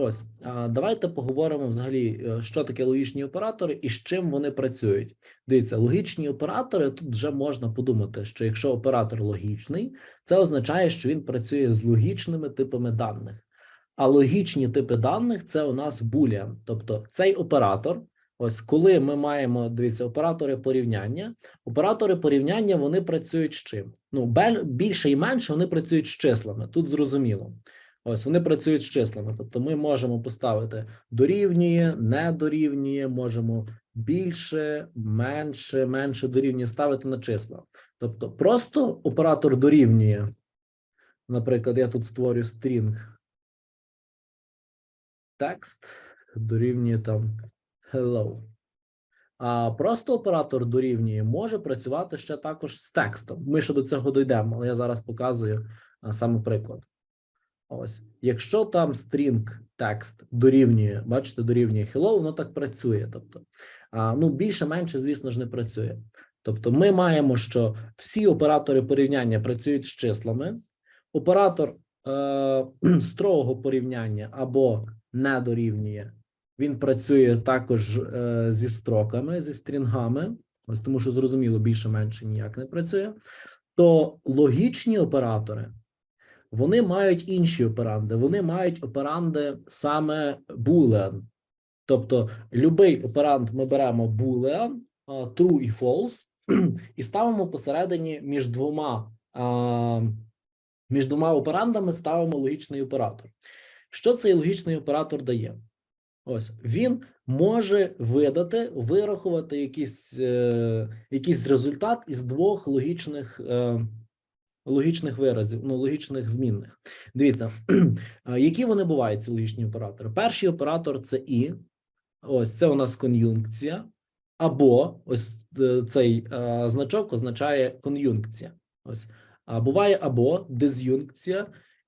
Ось давайте поговоримо взагалі, е, що таке логічні оператори і з чим вони працюють. Дивіться, логічні оператори тут вже можна подумати, що якщо оператор логічний, це означає, що він працює з логічними типами даних. А логічні типи даних це у нас boolean. Тобто цей оператор, ось коли ми маємо дивіться, оператори порівняння. Оператори порівняння вони працюють з чим? Ну, більше і менше вони працюють з числами. Тут зрозуміло. Ось вони працюють з числами. Тобто ми можемо поставити дорівнює, не дорівнює, можемо більше, менше, менше дорівнює ставити на числа. Тобто, просто оператор дорівнює. Наприклад, я тут створю string текст дорівнює там hello. А просто оператор дорівнює може працювати ще також з текстом. Ми ще до цього дійдемо, але я зараз показую саме приклад. Ось, якщо там string текст дорівнює, бачите, дорівнює hello, воно так працює. Тобто, а, ну більше-менше, звісно ж, не працює. Тобто, ми маємо, що всі оператори порівняння працюють з числами. Оператор е, строгого порівняння або не дорівнює, він працює також е, зі строками, зі стрінгами, ось тому що зрозуміло, більше-менше ніяк не працює. То логічні оператори вони мають інші операнди. Вони мають операнди саме boolean. Тобто, любий операнд ми беремо boolean, true і false, і ставимо посередині між двома, між двома операндами ставимо логічний оператор. Що цей логічний оператор дає? Ось він може видати, вирахувати якийсь, е, якийсь результат із двох логічних. Е, логічних виразів, ну логічних змінних. Дивіться, які вони бувають, ці логічні оператори. Перший оператор це і, ось це у нас кон'юнкція, або ось е, цей е, значок означає кон'юнкція. Ось а буває або диз'юнкція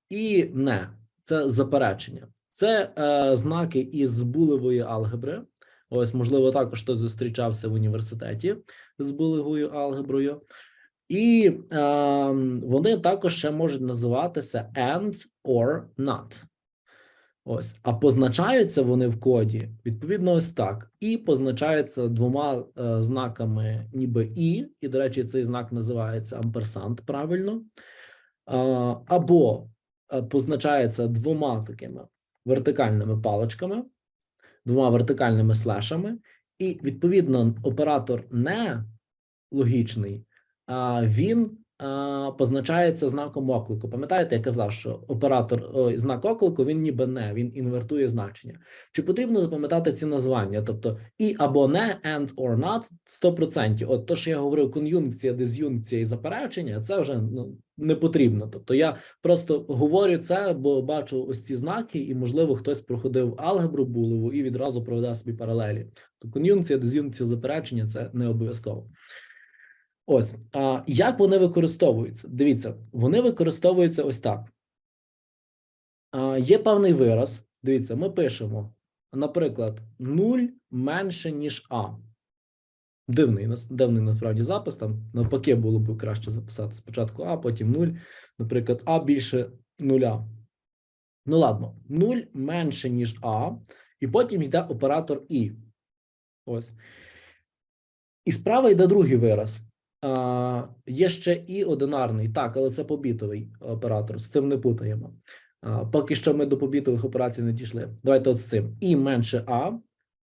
і не це заперечення. Це е, знаки із булевої алгебри. Ось, можливо, також хтось зустрічався в університеті з булевою алгеброю. І е, вони також ще можуть називатися and or not. Ось, а позначаються вони в коді відповідно ось так. І позначаються двома е, знаками, ніби і, і, до речі, цей знак називається амперсант правильно. Е, або е, позначається двома такими вертикальними паличками, двома вертикальними слешами, і відповідно оператор не логічний він позначається знаком оклику. Пам'ятаєте, я казав, що оператор ой, знак оклику він ніби не, він інвертує значення. Чи потрібно запам'ятати ці названня? Тобто і або не, and or not 100%. От то, що я говорив, кон'юнкція, диз'юнкція і заперечення, це вже ну, не потрібно. Тобто я просто говорю це, бо бачу ось ці знаки, і можливо хтось проходив алгебру булеву і відразу проведе собі паралелі. То кон'юнкція, диз'юнкція, заперечення це не обов'язково. Ось, а як вони використовуються? Дивіться, вони використовуються ось так. А, Є певний вираз. Дивіться, ми пишемо, наприклад, 0 менше, ніж А. Дивний, дивний насправді запис. Там навпаки було б краще записати спочатку А, потім 0. Наприклад, А більше нуля. Ну ладно, 0 менше, ніж А, і потім йде оператор І. Ось. І справа йде другий вираз. Є ще і одинарний, так, але це побітовий оператор. З цим не путаємо. Поки що ми до побітових операцій не дійшли. Давайте от з цим. І менше А,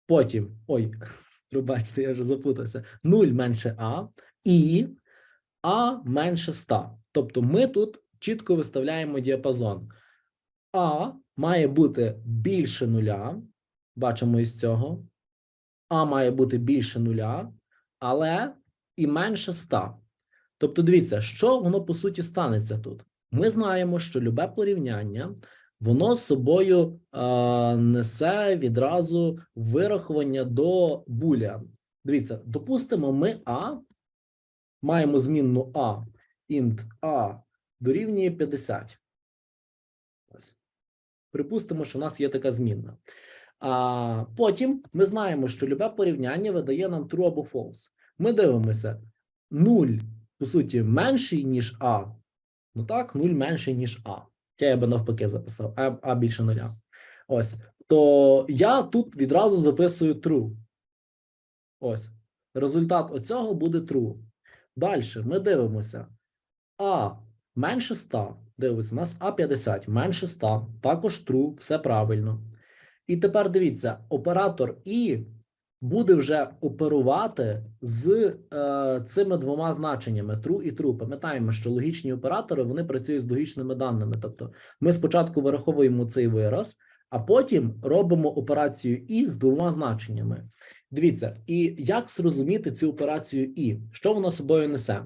потім. Ой, пробачте, я вже запутався. 0 менше А, і А менше 100. Тобто ми тут чітко виставляємо діапазон. А має бути більше нуля. Бачимо із цього. А має бути більше нуля, але і менше 100. Тобто, дивіться, що воно по суті станеться тут. Ми знаємо, що любе порівняння воно з собою е, несе відразу вирахування до буля. Дивіться, допустимо, ми А маємо змінну А, int А дорівнює 50. Ось. Припустимо, що у нас є така змінна. А потім ми знаємо, що любе порівняння видає нам true або false. Ми дивимося 0, по суті, менший, ніж А. Ну так, 0 менший, ніж А. Я би навпаки записав, А, а більше нуля. Ось. Тобто я тут відразу записую true. Ось. Результат оцього буде true. Далі ми дивимося. А менше 100. Дивимося, у нас А50 менше 100. Також true, все правильно. І тепер дивіться, оператор І буде вже оперувати з е, цими двома значеннями true і true. Пам'ятаємо, що логічні оператори вони працюють з логічними даними. Тобто ми спочатку вираховуємо цей вираз, а потім робимо операцію І з двома значеннями. Дивіться, і як зрозуміти цю операцію І? Що вона собою несе?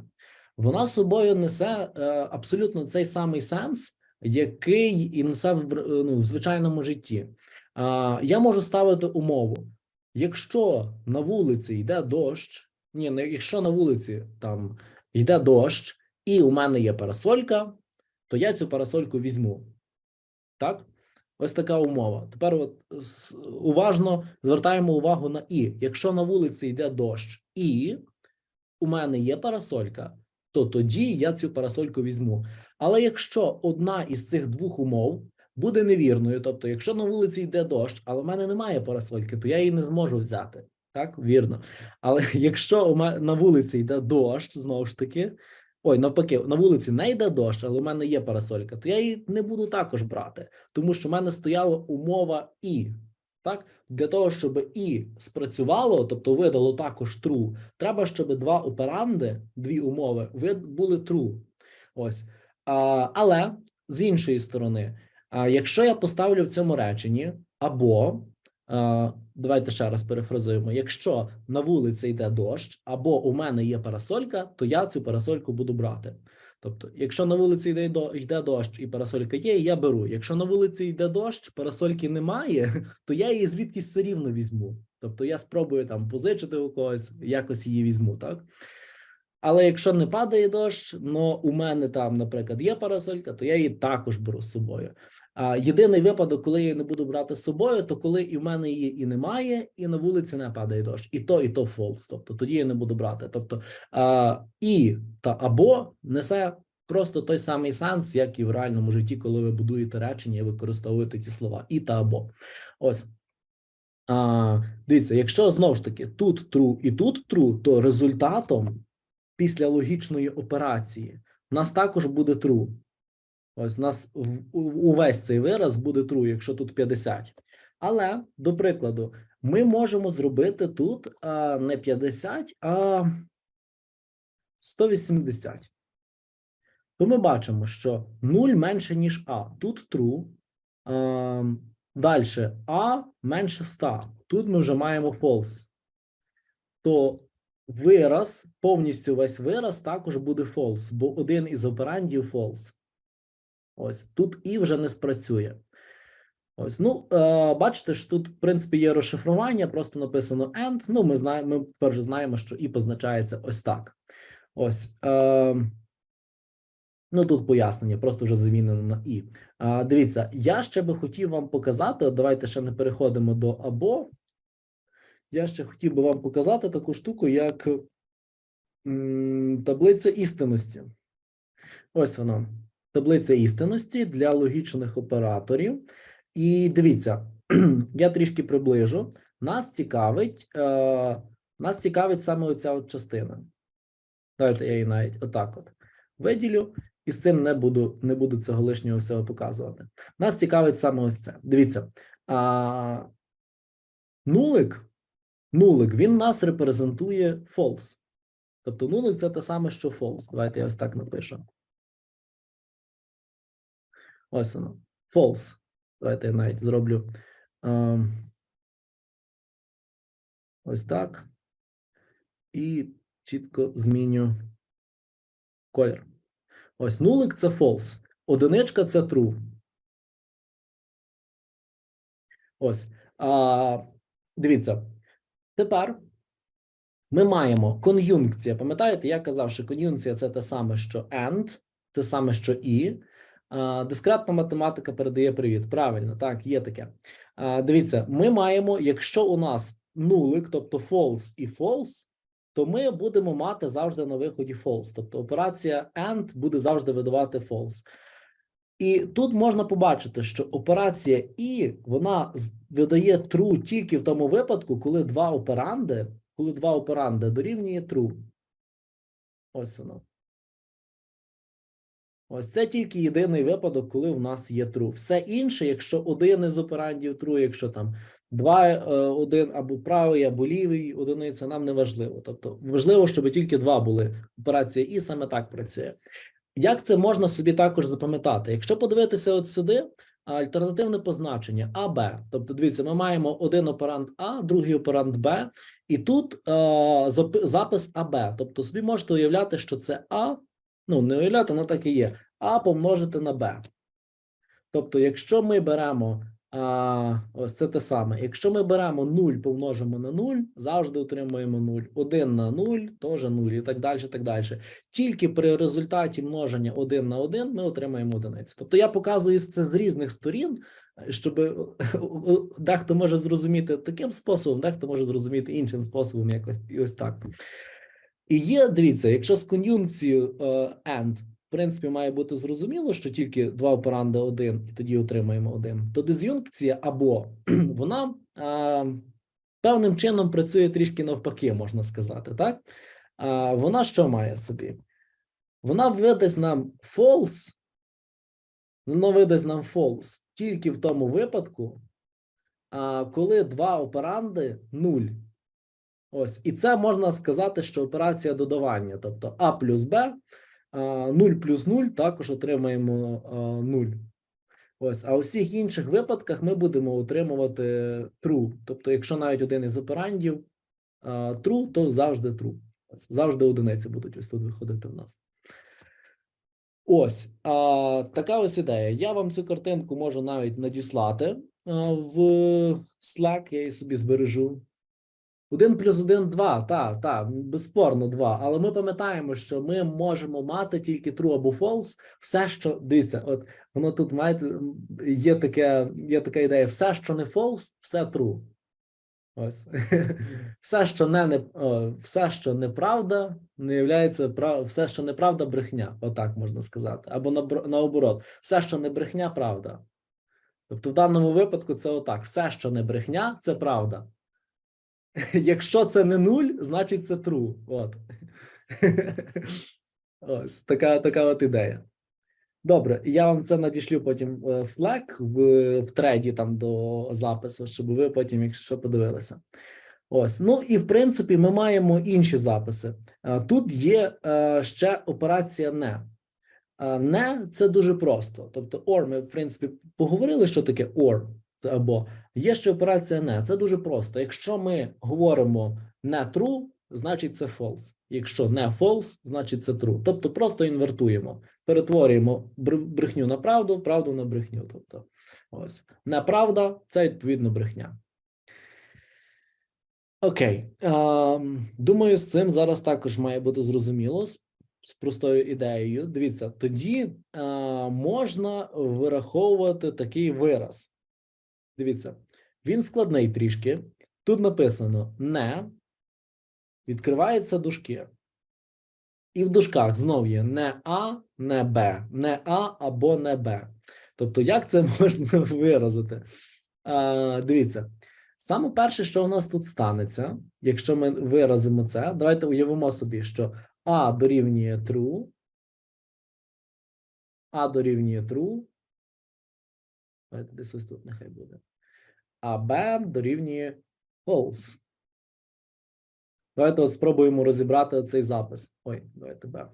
Вона собою несе е, абсолютно цей самий сенс, який і несе в, ну, в звичайному житті. А, я можу ставити умову: якщо на вулиці йде дощ, ні, не якщо на вулиці там йде дощ, і у мене є парасолька, то я цю парасольку візьму. Так? Ось така умова. Тепер от уважно звертаємо увагу на і. Якщо на вулиці йде дощ, і у мене є парасолька, то тоді я цю парасольку візьму. Але якщо одна із цих двох умов буде невірною, тобто, якщо на вулиці йде дощ, але в мене немає парасольки, то я її не зможу взяти. Так, вірно. Але якщо у мене на вулиці йде дощ, знову ж таки, ой, навпаки, на вулиці не йде дощ, але у мене є парасолька, то я її не буду також брати, тому що в мене стояла умова і. Так, для того, щоб і спрацювало, тобто видало також true, треба, щоб два операнди, дві умови, ви- були true. Ось. А, але з іншої сторони, якщо я поставлю в цьому реченні або давайте ще раз перефразуємо: якщо на вулиці йде дощ, або у мене є парасолька, то я цю парасольку буду брати. Тобто, якщо на вулиці йде, йде дощ і парасолька є, я беру. Якщо на вулиці йде дощ, парасольки немає, то я її звідкись все рівно візьму. Тобто я спробую там позичити у когось, якось її візьму, так? Але якщо не падає дощ, но у мене там, наприклад, є парасолька, то я її також беру з собою. Єдиний випадок, коли я її не буду брати з собою, то коли і в мене її і немає, і на вулиці не падає дощ. І то, і то false. Тобто тоді я не буду брати. Тобто а, і та або несе просто той самий сенс, як і в реальному житті, коли ви будуєте речення і використовуєте ці слова і та або. Ось. А, дивіться, якщо знову ж таки тут true і тут true, то результатом після логічної операції у нас також буде true. Ось у нас увесь цей вираз буде true, якщо тут 50. Але, до прикладу, ми можемо зробити тут а, не 50, а 180. То ми бачимо, що 0 менше, ніж А. Тут true. А, далі А менше 100. Тут ми вже маємо false. То вираз, повністю весь вираз також буде false, бо один із операндів false. Ось тут і вже не спрацює. Ось, ну, е, бачите, що тут, в принципі, є розшифрування, просто написано and. Ну, ми знаємо, ми тепер вже знаємо, що і позначається ось так. Ось. Е, ну, тут пояснення, просто вже замінено на і. Е, дивіться, я ще би хотів вам показати, давайте ще не переходимо до або. Я ще хотів би вам показати таку штуку, як м, таблиця істинності. Ось вона. Таблиця істинності для логічних операторів. І дивіться, я трішки приближу. Нас цікавить, е, нас цікавить саме оця от частина. Давайте я її навіть отак от виділю, і з цим не буду, не буду цього лишнього всього показувати. Нас цікавить саме ось це. Дивіться, а, нулик, нулик, він нас репрезентує false. Тобто нулик це те саме, що false. Давайте я ось так напишу. Ось воно. False. Давайте я навіть зроблю. ем, ось так. І чітко зміню колір. Ось нулик це false. Одиничка це true. Ось. А, дивіться. Тепер ми маємо кон'юнкція. Пам'ятаєте, я казав, що кон'юнкція це те саме, що and, те саме, що і. Дискретна математика передає привіт. Правильно, так, є таке. Дивіться, ми маємо, якщо у нас нулик, тобто false і false, то ми будемо мати завжди на виході false. Тобто операція AND буде завжди видавати false. І тут можна побачити, що операція І вона видає true тільки в тому випадку, коли два операнди, коли два операнди дорівнює true. Ось воно. Ось це тільки єдиний випадок, коли в нас є true. Все інше, якщо один із операндів true, якщо там два, е, один або правий, або лівий одиниця, нам не важливо. Тобто важливо, щоб тільки два були. Операція і саме так працює. Як це можна собі також запам'ятати? Якщо подивитися от сюди, альтернативне позначення АБ. Тобто, дивіться, ми маємо один оперант А, другий оперант Б, і тут е, запис АБ. Тобто, собі можете уявляти, що це А, ну не уявляти, воно так і є. А помножити на Б. Тобто, якщо ми беремо а, ось це те саме. Якщо ми беремо 0, помножимо на 0, завжди отримуємо 0. 1 на 0, теж 0, і так далі, так далі. Тільки при результаті множення 1 на 1 ми отримаємо одиницю. Тобто я показую це з різних сторін, щоб дехто може зрозуміти таким способом, дехто може зрозуміти іншим способом, якось і ось так. І є, дивіться, якщо з кон'юнкцією е, AND, в принципі, має бути зрозуміло, що тільки два операнди один, і тоді отримаємо один, то диз'юнкція або вона е, певним чином працює трішки навпаки, можна сказати, так? А вона що має собі? Вона видасть нам false, вона видасть нам false тільки в тому випадку, а, коли два операнди 0. Ось, і це можна сказати, що операція додавання, тобто А плюс Б, 0 плюс 0 також отримаємо 0. Ось, а у всіх інших випадках ми будемо отримувати true. Тобто, якщо навіть один із операндів true, то завжди true. Ось, завжди одиниці будуть ось тут виходити в нас. Ось а, така ось ідея. Я вам цю картинку можу навіть надіслати в Slack, я її собі збережу. Один плюс один два, так, так, безспорно два. Але ми пам'ятаємо, що ми можемо мати тільки true або false. Все, що дивіться, от воно тут маєте, є таке, є така ідея: все, що не false, все true. Ось все, що не, не о, все, що неправда, не являється прав... все, що неправда, брехня. Отак можна сказати. Або наоборот, все, що не брехня, правда. Тобто, в даному випадку це отак: все, що не брехня, це правда. Якщо це не нуль, значить це true. От. Ось така, така от ідея. Добре, я вам це надішлю потім е, в Slack, в, в треді там до запису, щоб ви потім, якщо що, подивилися. Ось, ну і в принципі, ми маємо інші записи. Е, Тут є е, ще операція не. Не це дуже просто. Тобто, or, ми, в принципі, поговорили, що таке or, це або. Є ще операція не. Це дуже просто. Якщо ми говоримо не true, значить це false. Якщо не false, значить це true. Тобто просто інвертуємо, перетворюємо бр- брехню на правду, правду на брехню. Тобто, ось неправда це відповідно брехня. Окей. Ем, думаю, з цим зараз також має бути зрозуміло з, з простою ідеєю. Дивіться, тоді е, можна вираховувати такий вираз. Дивіться, він складний трішки. Тут написано не, відкриваються дужки. І в дужках знов є не А, не Б, не А або не Б. Тобто, як це можна виразити? А, дивіться, саме перше, що у нас тут станеться, якщо ми виразимо це, давайте уявимо собі, що А дорівнює true, А дорівнює true. Давайте десь тут нехай буде. А Б дорівнює false. Давайте от спробуємо розібрати цей запис. Ой, давайте Б.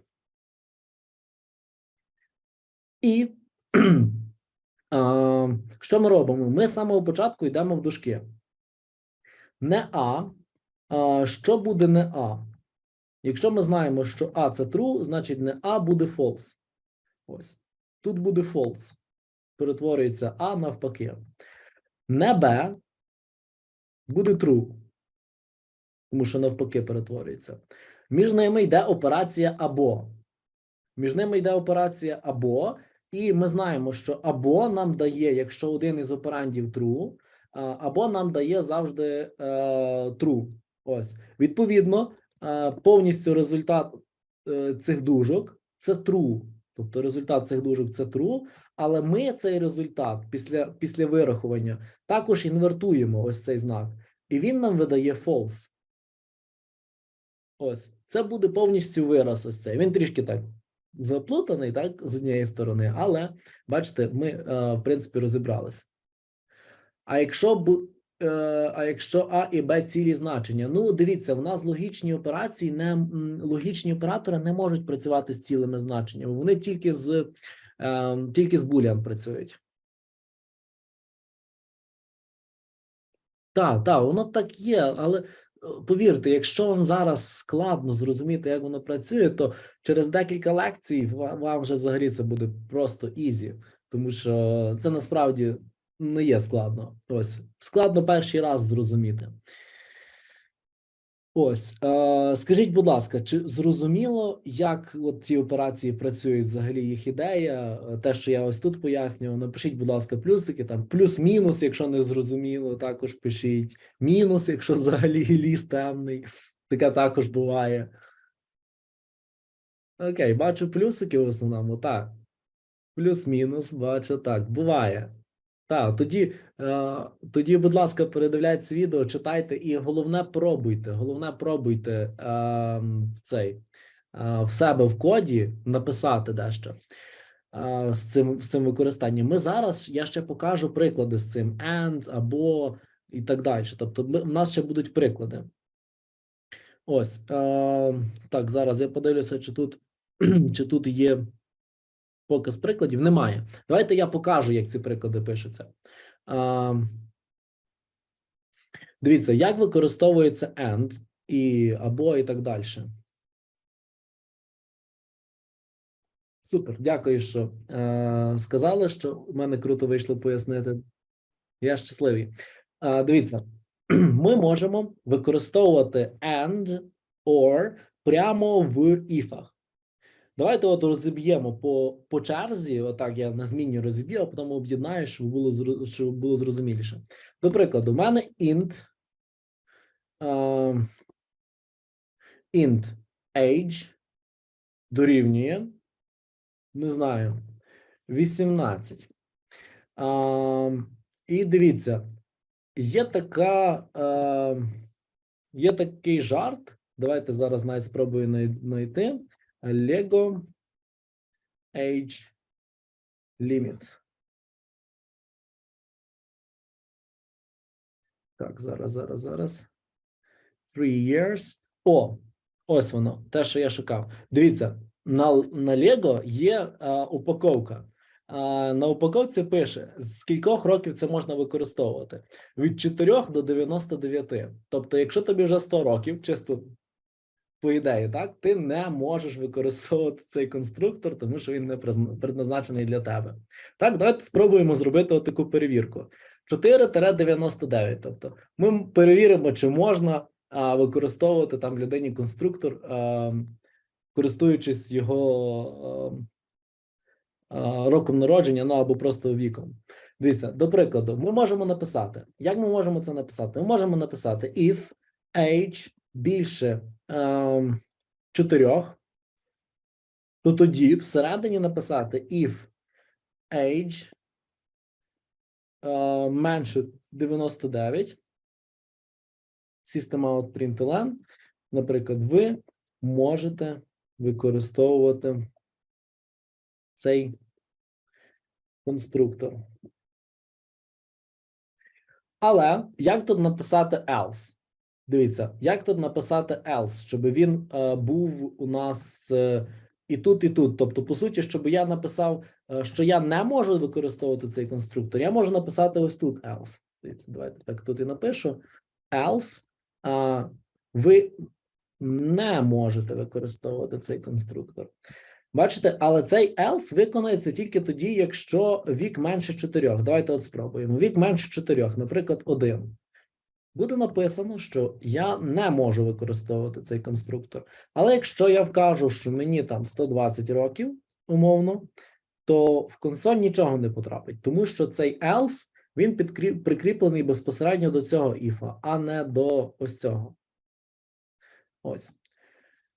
І а, що ми робимо? Ми з самого початку йдемо в дужки. Не А. а що буде не А? Якщо ми знаємо, що А це true, значить не А буде false. Ось. Тут буде false. Перетворюється А навпаки. Не Б буде true. Тому що навпаки перетворюється. Між ними йде операція або. Між ними йде операція або, і ми знаємо, що або нам дає, якщо один із операндів true, або нам дає завжди е, true. Ось. Відповідно, е, повністю результат е, цих дужок це true. Тобто результат цих дужок це true, Але ми цей результат після, після вирахування також інвертуємо ось цей знак, і він нам видає false. Ось це буде повністю вираз. Ось цей. Він трішки так заплутаний, так, з однієї сторони, але бачите, ми е, в принципі розібралися. А якщо а якщо А і Б цілі значення, ну дивіться, в нас логічні операції не логічні оператори не можуть працювати з цілими значеннями. Вони тільки з е, тільки з Boolean працюють. Так, так, воно так є, але е, повірте, якщо вам зараз складно зрозуміти, як воно працює, то через декілька лекцій вам вже взагалі це буде просто ізі, тому що це насправді не є складно. Ось складно перший раз зрозуміти. Ось, е, скажіть, будь ласка, чи зрозуміло, як от ці операції працюють взагалі їх ідея? Е, Те, що я ось тут пояснював, напишіть, будь ласка, плюсики, там плюс-мінус, якщо не зрозуміло, також пишіть. Мінус, якщо взагалі ліс темний, таке також буває. Окей, бачу плюсики в основному, так. Плюс-мінус, бачу, так, буває. Так, тоді, е, тоді, будь ласка, передивляйтесь відео, читайте і головне пробуйте. Головне пробуйте е, в цей е, в себе в коді написати дещо е, з цим з цим використанням. Ми зараз я ще покажу приклади з цим and або і так далі. Тобто, в нас ще будуть приклади. Ось е, так. Зараз я подивлюся, чи тут чи тут є показ прикладів. Немає. Давайте я покажу, як ці приклади пишуться. А, дивіться, як використовується AND і або і так далі. Супер, дякую, що е, сказали, що у мене круто вийшло пояснити. Я щасливий. Е, дивіться, ми можемо використовувати AND or прямо в іфах. Давайте от розіб'ємо по, по черзі. Отак я на зміні розіб'ю, а потім об'єднаю, щоб було щоб було зрозуміліше. До прикладу, у мене int, е, int age дорівнює, не знаю, 18. Е, і дивіться, є така, е, є такий жарт. Давайте зараз навіть спробую знайти. Lego Age Limit. Так, зараз, зараз, зараз. Three years. О, ось воно, те, що я шукав. Дивіться, на, на Lego є а, упаковка. А, на упаковці пише, з кількох років це можна використовувати. Від 4 до 99. Тобто, якщо тобі вже 100 років, чисто по ідеї, так, ти не можеш використовувати цей конструктор, тому що він не предназначений для тебе. Так, давайте спробуємо зробити таку перевірку. 4-99. Тобто, ми перевіримо, чи можна а, використовувати там людині конструктор, а, користуючись його а, а, роком народження, ну або просто віком. Дивіться, до прикладу, ми можемо написати. Як ми можемо це написати? Ми можемо написати if age більше ем, чотирьох, то тоді всередині написати if age е, менше 99, system out println, наприклад, ви можете використовувати цей конструктор. Але як тут написати else? Дивіться, як тут написати else, щоб він е, був у нас е, і тут, і тут. Тобто, по суті, щоб я написав, е, що я не можу використовувати цей конструктор, я можу написати ось тут else. Дивіться, давайте так тут і напишу. Else, е, ви не можете використовувати цей конструктор. Бачите, але цей else виконається тільки тоді, якщо вік менше 4. Давайте от спробуємо. Вік менше 4, наприклад, 1 буде написано, що я не можу використовувати цей конструктор. Але якщо я вкажу, що мені там 120 років, умовно, то в консоль нічого не потрапить, тому що цей else він підкріп, прикріплений безпосередньо до цього іфа, а не до ось цього. Ось.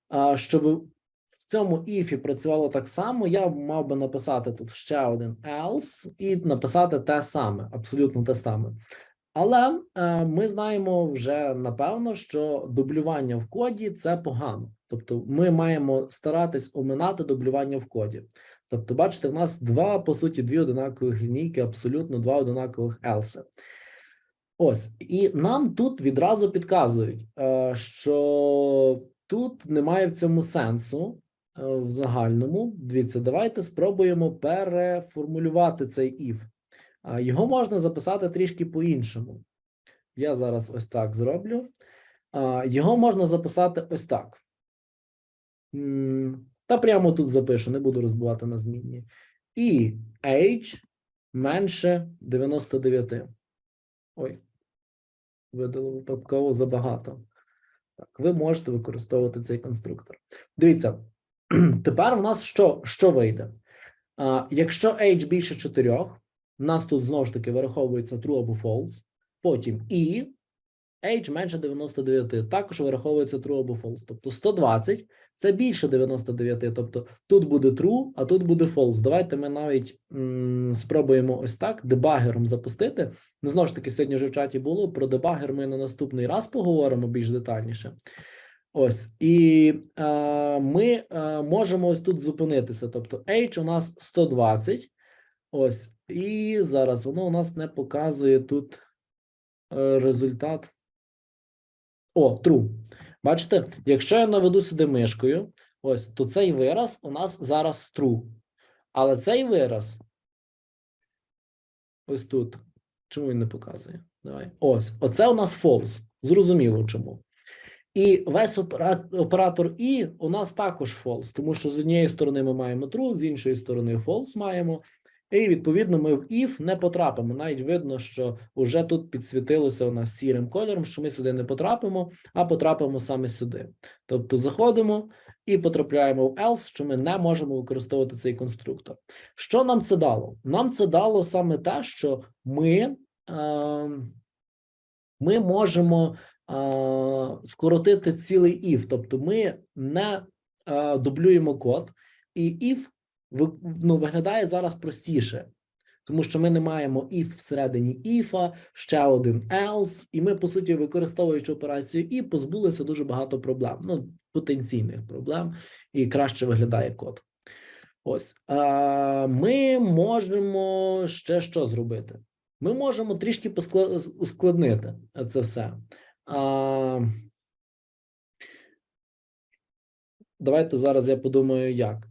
А щоб в цьому if працювало так само, я мав би написати тут ще один else і написати те саме, абсолютно те саме. Але е, ми знаємо вже напевно, що дублювання в коді це погано. Тобто, ми маємо старатись оминати дублювання в коді. Тобто, бачите, в нас два, по суті, дві одинакових лінійки, абсолютно два одинакових else. Ось, і нам тут відразу підказують, е, що тут немає в цьому сенсу е, в загальному. Дивіться, давайте спробуємо переформулювати цей if. Його можна записати трішки по-іншому. Я зараз ось так зроблю. Його можна записати ось так. Та прямо тут запишу, не буду розбивати на змінні. І age менше 99. Ой, видало випадково забагато. Так, ви можете використовувати цей конструктор. Дивіться, тепер у нас що, що вийде? Якщо age більше 4, у нас тут знову ж таки вираховується true або false. Потім і age менше 99, також вираховується true або false. Тобто 120 це більше 99. Тобто тут буде true, а тут буде false. Давайте ми навіть м, спробуємо ось так дебагером запустити. Ну, знову ж таки, сьогодні вже в чаті було. Про дебагер ми на наступний раз поговоримо більш детальніше. Ось, і е, ми е, можемо ось тут зупинитися. Тобто H у нас 120. Ось, і зараз воно у нас не показує тут е, результат. О, true. Бачите, якщо я наведу сюди мишкою, ось, то цей вираз у нас зараз true. Але цей вираз ось тут. Чому він не показує? Давай. Ось, оце у нас false. Зрозуміло чому. І весь опера- оператор і у нас також false, тому що з однієї сторони ми маємо true, з іншої сторони false маємо. І відповідно ми в if не потрапимо. Навіть видно, що вже тут підсвітилося у нас сірим кольором, що ми сюди не потрапимо, а потрапимо саме сюди. Тобто заходимо і потрапляємо в else, що ми не можемо використовувати цей конструктор. Що нам це дало? Нам це дало саме те, що ми, е, ми можемо е, скоротити цілий if, тобто ми не е, дублюємо код, і if ну, виглядає зараз простіше, тому що ми не маємо if всередині if, ще один else, і ми, по суті, використовуючи операцію і позбулися дуже багато проблем, ну, потенційних проблем, і краще виглядає код. Ось ми можемо ще що зробити? Ми можемо трішки поскла- ускладнити це все. Давайте зараз я подумаю, як.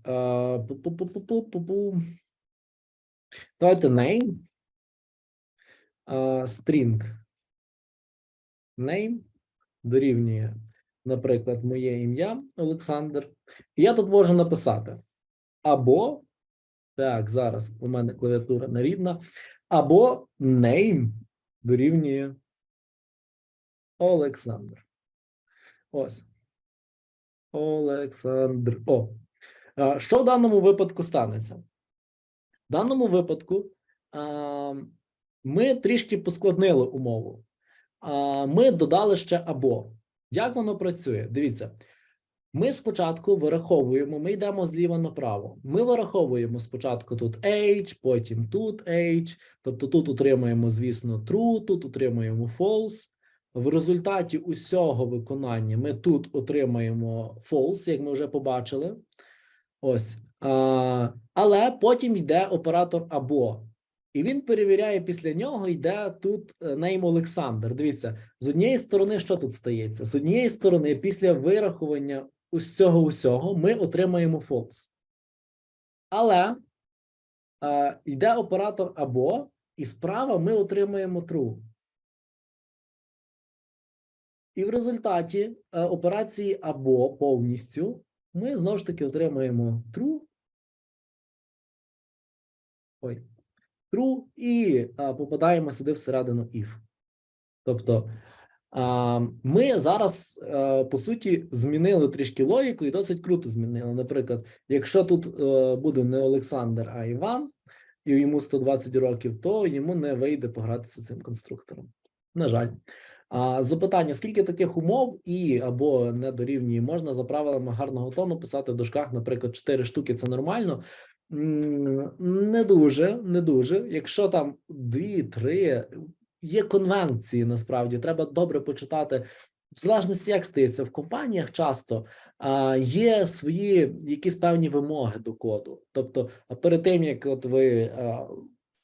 Давайте name. String. Name дорівнює, наприклад, моє ім'я Олександр. І я тут можу написати або, так, зараз у мене клавіатура нерідна, або name дорівнює Олександр. Ось. Олександр. О. Що в даному випадку станеться? В даному випадку ми трішки поскладнили умову. Ми додали ще або. Як воно працює? Дивіться. Ми спочатку вираховуємо, ми йдемо зліва направо. Ми вираховуємо спочатку тут age, потім тут age, тобто тут утримуємо, звісно, true, тут утримуємо false. В результаті усього виконання ми тут отримаємо false, як ми вже побачили. Ось. А, але потім йде оператор або. І він перевіряє після нього, йде тут name Олександр. Дивіться, з однієї сторони, що тут стається? З однієї сторони, після вирахування ось цього усього, ми отримаємо false. Але е, йде оператор або, і справа ми отримаємо true. І в результаті е, операції або повністю ми знову ж таки отримаємо true. Ой, true і а, попадаємо сюди всередину if. Тобто а, ми зараз, по суті, змінили трішки логіку і досить круто змінили. Наприклад, якщо тут е, буде не Олександр, а Іван, і йому 120 років, то йому не вийде погратися цим конструктором. На жаль. Запитання: скільки таких умов і або не дорівнює, можна за правилами гарного тону писати в дужках, наприклад, 4 штуки це нормально. Не дуже, не дуже. Якщо там дві, три, є конвенції, насправді треба добре почитати. В залежності, як стається в компаніях, часто є свої якісь певні вимоги до коду. Тобто, перед тим як от ви,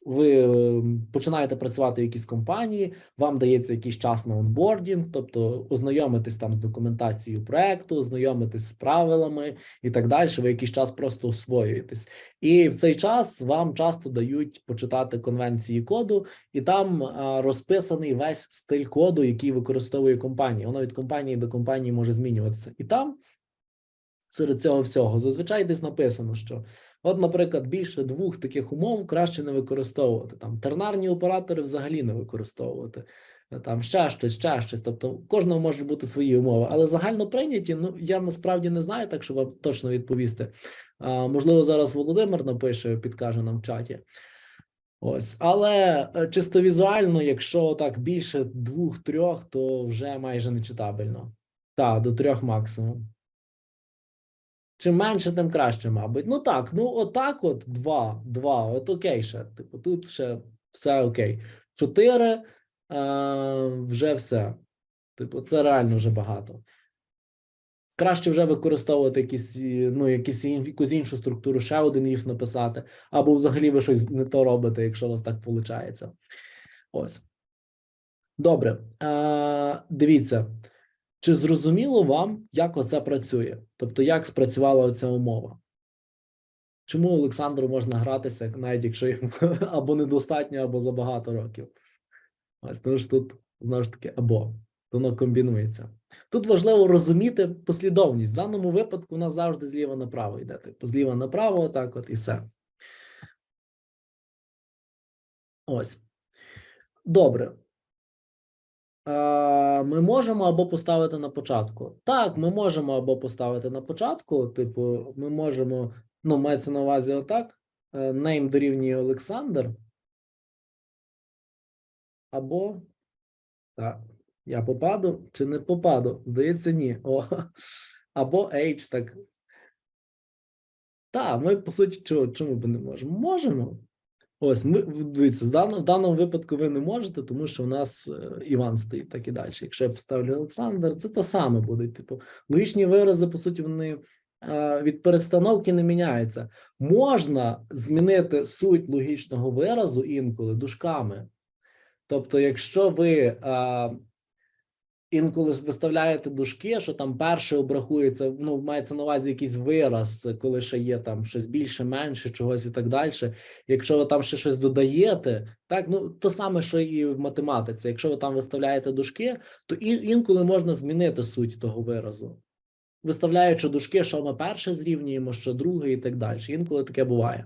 ви ем, починаєте працювати в якійсь компанії, вам дається якийсь час на онбордінг, тобто ознайомитись там з документацією проекту, ознайомитись з правилами і так далі. Ви якийсь час просто освоюєтесь. І в цей час вам часто дають почитати конвенції коду, і там а, розписаний весь стиль коду, який використовує компанія. Воно від компанії до компанії може змінюватися. І там серед цього всього зазвичай десь написано, що от, наприклад, більше двох таких умов краще не використовувати. Там тернарні оператори взагалі не використовувати. е, Там ще щось, ще щось. Тобто, у кожного можуть бути свої умови, але загально прийняті. Ну я насправді не знаю, так що вам точно відповісти. А, можливо, зараз Володимир напише, підкаже нам в чаті. Ось, але е, чисто візуально, якщо так більше двох-трьох, то вже майже не читабельно. Так, до трьох максимум. Чим менше, тим краще, мабуть. Ну так, ну отак, от два, два, от окей ще. Типу, тут ще все окей. Чотири е, вже все. Типу, це реально вже багато. Краще вже використовувати якісь, ну, якісь, якусь іншу структуру, ще один if написати, або взагалі ви щось не то робите, якщо у вас так виходить. Ось. Добре. Е, дивіться, чи зрозуміло вам, як оце працює? Тобто, як спрацювала ця умова? Чому Олександру можна гратися, навіть якщо йому або недостатньо, або забагато років? Ось тому ж тут знову ж таки або воно комбінується. Тут важливо розуміти послідовність. В даному випадку у нас завжди зліва направо йде. Типу, зліва направо, отак от і все. Ось. Добре. Е, Ми можемо або поставити на початку. Так, ми можемо або поставити на початку. Типу, ми можемо, ну, мається на увазі отак. Name дорівнює Олександр. Або. Так, я попаду чи не попаду? Здається, ні. О, або H, так. Так, ми по суті, чого, чому б не можемо? Можемо. Ось, ми дивіться, в даному, в даному випадку ви не можете, тому що у нас е, Іван стоїть так і далі. Якщо я поставлю Олександр, це те саме буде. Типу, логічні вирази, по суті, вони е, від перестановки не міняються. Можна змінити суть логічного виразу інколи дужками. Тобто, якщо ви е, інколи виставляєте дужки, що там перше обрахується, ну, мається на увазі якийсь вираз, коли ще є там щось більше, менше, чогось і так далі. Якщо ви там ще щось додаєте, так, ну то саме, що і в математиці. Якщо ви там виставляєте дужки, то інколи можна змінити суть того виразу. Виставляючи дужки, що ми перше зрівнюємо, що друге і так далі. Інколи таке буває.